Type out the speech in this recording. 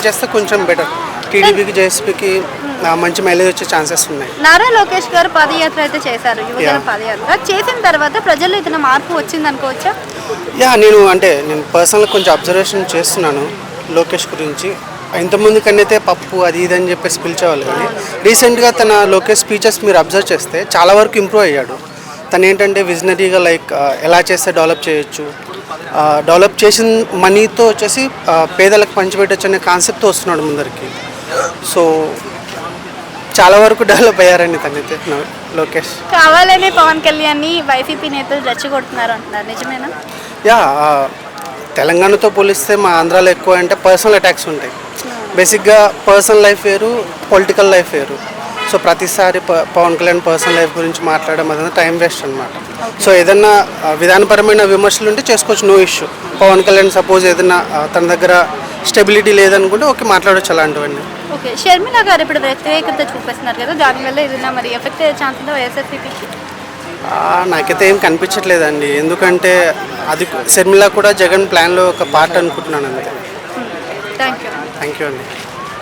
చేస్తే కొంచెం బెటర్ టీడీపీకి జేఎస్పీకి మంచి మైలేజ్ వచ్చే ఛాన్సెస్ ఉన్నాయి. నారా లోకేష్ గారు పాదయాత్ర అయితే చేశారు యువజన. పాదయాత్ర. చేసిన తర్వాత ప్రజల్లో ఏదైనా మార్పు వచ్చింది అనుకోవచ్చా యా నేను అంటే నేను పర్సనల్ కొంచెం అబ్జర్వేషన్ చేస్తున్నాను లోకేష్ గురించి. ఇంతకుముందు కన్నైతే పప్పు అది ఇది అని చెప్పేసి పిలిచేవాళ్ళు కానీ రీసెంట్గా తన లోకేష్ స్పీచెస్ మీరు అబ్జర్వ్ చేస్తే చాలా వరకు ఇంప్రూవ్ అయ్యాడు. తను ఏంటంటే విజనరీగా లైక్ ఎలా చేస్తే డెవలప్ చేయొచ్చు డెవలప్ చేసిన మనీతో వచ్చేసి పేదలకు పంచిపెట్టచ్చు అనే కాన్సెప్ట్తో వస్తున్నాడు ముందరికి. సో చాలా వరకు డెవలప్ అయ్యారండి తనైతే లోకేష్. కావాలనే పవన్ కళ్యాణ్ వైసీపీ నేతలు రెచ్చగొడుతున్నారు అంటున్నారు. నిజమేనా? యా తెలంగాణతో పోలిస్తే మా ఆంధ్రాలో ఎక్కువ అంటే పర్సనల్ అటాక్స్ ఉంటాయి. బేసిక్గా పర్సనల్ లైఫ్ వేరు పొలిటికల్ లైఫ్ వేరు. సో ప్రతిసారి పవన్ కళ్యాణ్ పర్సనల్ లైఫ్ గురించి మాట్లాడడం అదంతా టైం వేస్ట్ అనమాట సో ఏదన్నా విధానపరమైన విమర్శలు ఉంటే చేసుకోవచ్చు no issue Pawan Kalyan suppose ఏదన్నా ఆ, తన దగ్గర స్టెబిలిటీ లేదనుకుంటే ఓకే మాట్లాడవచ్చు అలాంటివన్నీ. ఓకే షర్మిల గారు ఇప్పుడు వ్యతిరేకత చూపిస్తున్నారు కదా దానివల్ల ఏదైనా మరి ఎఫెక్ట్ అయ్యే ఛాన్స్ ఉందా వైఎస్ఆర్సీపీకి? నాకైతే ఏం కనిపించట్లేదండి. ఎందుకంటే అది షర్మిల కూడా జగన్ ప్లాన్లో ఒక పార్ట్ అనుకుంటున్నాను అంతే. థ్యాంక్ యూ అండి.